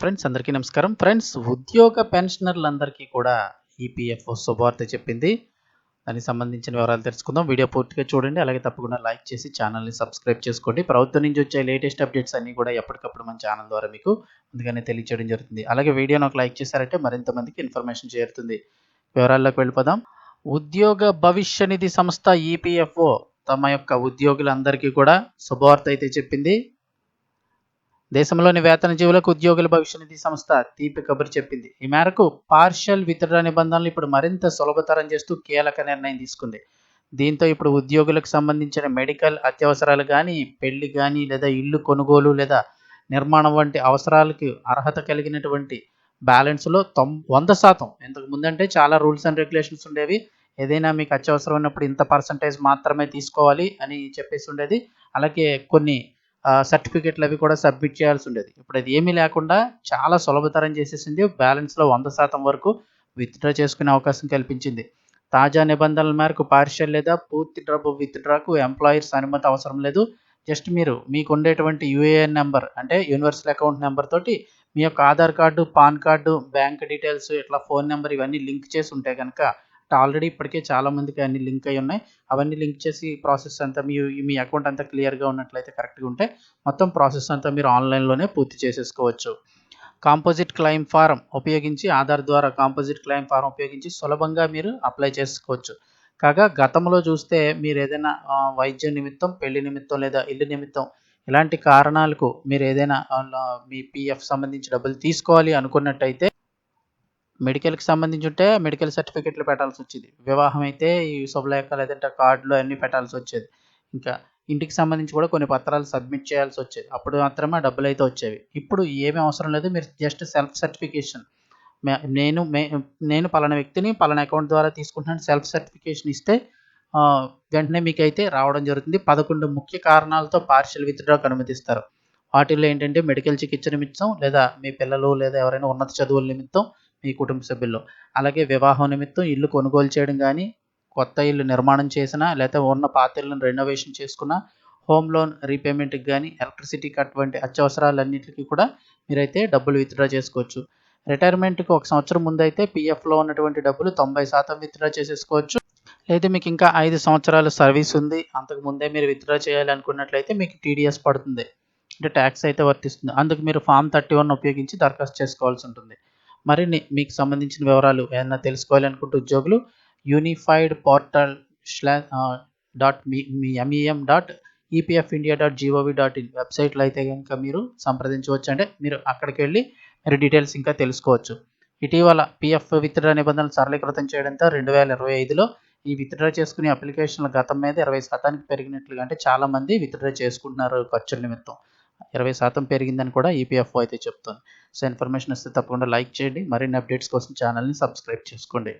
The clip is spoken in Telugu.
ఫ్రెండ్స్ అందరికీ నమస్కారం. ఫ్రెండ్స్ ఉద్యోగ పెన్షనర్లందరికీ కూడా ఈపీఎఫ్ఓ శుభవార్త చెప్పింది. దానికి సంబంధించిన వివరాలు తెలుసుకుందాం. వీడియో పూర్తిగా చూడండి. అలాగే తప్పకుండా లైక్ చేసి ఛానల్ని సబ్స్క్రైబ్ చేసుకోండి. ప్రభుత్వం నుంచి వచ్చే లేటెస్ట్ అప్డేట్స్ అన్నీ కూడా ఎప్పటికప్పుడు మన ఛానల్ ద్వారా మీకు ముందుగానే తెలియచేయడం జరుగుతుంది. అలాగే వీడియోని ఒక లైక్ చేశారంటే మరింత మందికి ఇన్ఫర్మేషన్ చేరుతుంది. వివరాల్లోకి వెళ్ళిపోదాం. ఉద్యోగ భవిష్య నిధి సంస్థ ఈపీఎఫ్ఓ తమ యొక్క ఉద్యోగులందరికీ కూడా శుభవార్త అయితే చెప్పింది. దేశంలోని వేతన జీవులకు ఉద్యోగుల భవిష్య నిధి సంస్థ తీపి కబురు చెప్పింది. ఈ మేరకు పార్షల్ విత్డ్రా నిబంధనలు ఇప్పుడు మరింత సులభతరం చేస్తూ కీలక నిర్ణయం తీసుకుంది. దీంతో ఇప్పుడు ఉద్యోగులకు సంబంధించిన మెడికల్ అత్యవసరాలు కానీ పెళ్ళి కానీ లేదా ఇల్లు కొనుగోలు లేదా నిర్మాణం వంటి అవసరాలకు అర్హత కలిగినటువంటి బ్యాలెన్స్లో తొం వంద శాతం ఇంతకు ముందంటే చాలా రూల్స్ అండ్ రెగ్యులేషన్స్ ఉండేవి. ఏదైనా మీకు అత్యవసరం ఉన్నప్పుడు ఇంత పర్సంటేజ్ మాత్రమే తీసుకోవాలి అని చెప్పేసి ఉండేది. అలాగే కొన్ని సర్టిఫికెట్లు అవి కూడా సబ్మిట్ చేయాల్సి ఉండేది. ఇప్పుడు అది ఏమీ లేకుండా చాలా సులభతరం చేసేసింది. బ్యాలెన్స్లో వంద శాతం వరకు విత్డ్రా చేసుకునే అవకాశం కల్పించింది. తాజా నిబంధనల మేరకు పార్షియల్ లేదా పూర్తి డబ్బు విత్డ్రాకు ఎంప్లాయర్స్ అనుమతి అవసరం లేదు. జస్ట్ మీరు మీకు ఉండేటువంటి యూఏఎన్ నెంబర్ అంటే యూనివర్సల్ అకౌంట్ నెంబర్ తోటి మీ యొక్క Aadhaar card PAN card bank details ఇట్లా ఫోన్ నెంబర్ ఇవన్నీ లింక్ చేసి ఉంటే కనుక ఆల్రెడీ ఇప్పటికే చాలా మందికి అన్ని లింక్ అయి ఉన్నాయి. అవన్నీ లింక్ చేసి ప్రాసెస్ అంతా మీ మీ అకౌంట్ అంతా క్లియర్గా ఉన్నట్లయితే కరెక్ట్గా ఉంటే మొత్తం ప్రాసెస్ అంతా మీరు ఆన్లైన్లోనే పూర్తి చేసేసుకోవచ్చు. కాంపోజిట్ క్లైమ్ ఫారం ఉపయోగించి ఆధార్ ద్వారా కాంపోజిట్ క్లైమ్ ఫారం ఉపయోగించి సులభంగా మీరు అప్లై చేసుకోవచ్చు. కాగా గతంలో చూస్తే మీరు ఏదైనా వైద్య నిమిత్తం పెళ్ళి నిమిత్తం లేదా ఇల్లు నిమిత్తం ఇలాంటి కారణాలకు మీరు ఏదైనా మీ పిఎఫ్ సంబంధించి డబ్బులు తీసుకోవాలి అనుకున్నట్టయితే మెడికల్కి సంబంధించి ఉంటే మెడికల్ సర్టిఫికెట్లు పెట్టాల్సి వచ్చేది వివాహం అయితే ఈ శుభలేఖ లేదంటే కార్డులు అన్నీ పెట్టాల్సి వచ్చేది ఇంకా ఇంటికి సంబంధించి కూడా కొన్ని పత్రాలు సబ్మిట్ చేయాల్సి వచ్చేది అప్పుడు మాత్రమే డబ్బులు అయితే వచ్చేవి. ఇప్పుడు ఏమీ అవసరం లేదు మీరు జస్ట్ సెల్ఫ్ సర్టిఫికేషన్. నేను మే నేను పలానా వ్యక్తిని పలానా అకౌంట్ ద్వారా తీసుకుంటున్నాను. సెల్ఫ్ సర్టిఫికేషన్ ఇస్తే వెంటనే మీకు అయితే రావడం జరుగుతుంది. పదకొండు ముఖ్య కారణాలతో పార్షియల్ విత్డ్రాకు అనుమతిస్తారు. వాటిల్లో ఏంటంటే మెడికల్ చికిత్స నిమిత్తం లేదా మీ పిల్లలు లేదా ఎవరైనా ఉన్నత చదువుల నిమిత్తం మీ కుటుంబ సభ్యుల్లో. అలాగే వివాహం నిమిత్తం ఇల్లు కొనుగోలు చేయడం కానీ కొత్త ఇల్లు నిర్మాణం చేసినా లేకపోతే ఉన్న పాత ఇల్లును రెనోవేషన్ చేసుకున్న హోమ్ లోన్ రీపేమెంట్కి కానీ ఎలక్ట్రిసిటీకి అటువంటి అత్యవసరాలన్నింటికి కూడా మీరైతే డబ్బులు విత్డ్రా చేసుకోవచ్చు. రిటైర్మెంట్కి ఒక సంవత్సరం ముందు అయితే పీఎఫ్లో ఉన్నటువంటి డబ్బులు తొంభై శాతం విత్డ్రా చేసేసుకోవచ్చు. లేదా మీకు ఇంకా ఐదు సంవత్సరాల సర్వీస్ ఉంది. అంతకు ముందే మీరు విత్డ్రా చేయాలనుకున్నట్లయితే మీకు టీడీఎస్ పడుతుంది. అంటే ట్యాక్స్ అయితే వర్తిస్తుంది. అందుకు మీరు ఫామ్ థర్టీ వన్ ఉపయోగించి దరఖాస్తు చేసుకోవాల్సి ఉంటుంది. మరిన్ని మీకు సంబంధించిన వివరాలు ఏదైనా తెలుసుకోవాలనుకుంటే ఉద్యోగులు యూనిఫైడ్ పోర్టల్ స్లా డాట్ మీ మీ MEM dot EPF India dot gov dot in వెబ్సైట్లో అయితే కనుక మీరు సంప్రదించవచ్చు. అంటే మీరు అక్కడికి వెళ్ళి మీరు డీటెయిల్స్ ఇంకా తెలుసుకోవచ్చు. ఇటీవల పిఎఫ్ విత్డ్రా నిబంధనలు సరళీకృతం చేయడంతో రెండు వేల ఇరవై ఐదులో ఈ విత్డ్రా చేసుకునే అప్లికేషన్ల గతం మీద ఇరవై శాతానికి పెరిగినట్లుగా అంటే చాలామంది విత్డ్రా చేసుకుంటున్నారు ఖర్చుల నిమిత్తం. ఇరవై శాతం పెరిగిందని కూడా ఈపీఎఫ్ఓ అయితే చెప్తుంది. సో ఇన్ఫర్మేషన్ వస్తే తప్పకుండా లైక్ చేయండి. మరిన్ని అప్డేట్స్ కోసం ఛానల్ని సబ్స్క్రైబ్ చేసుకోండి.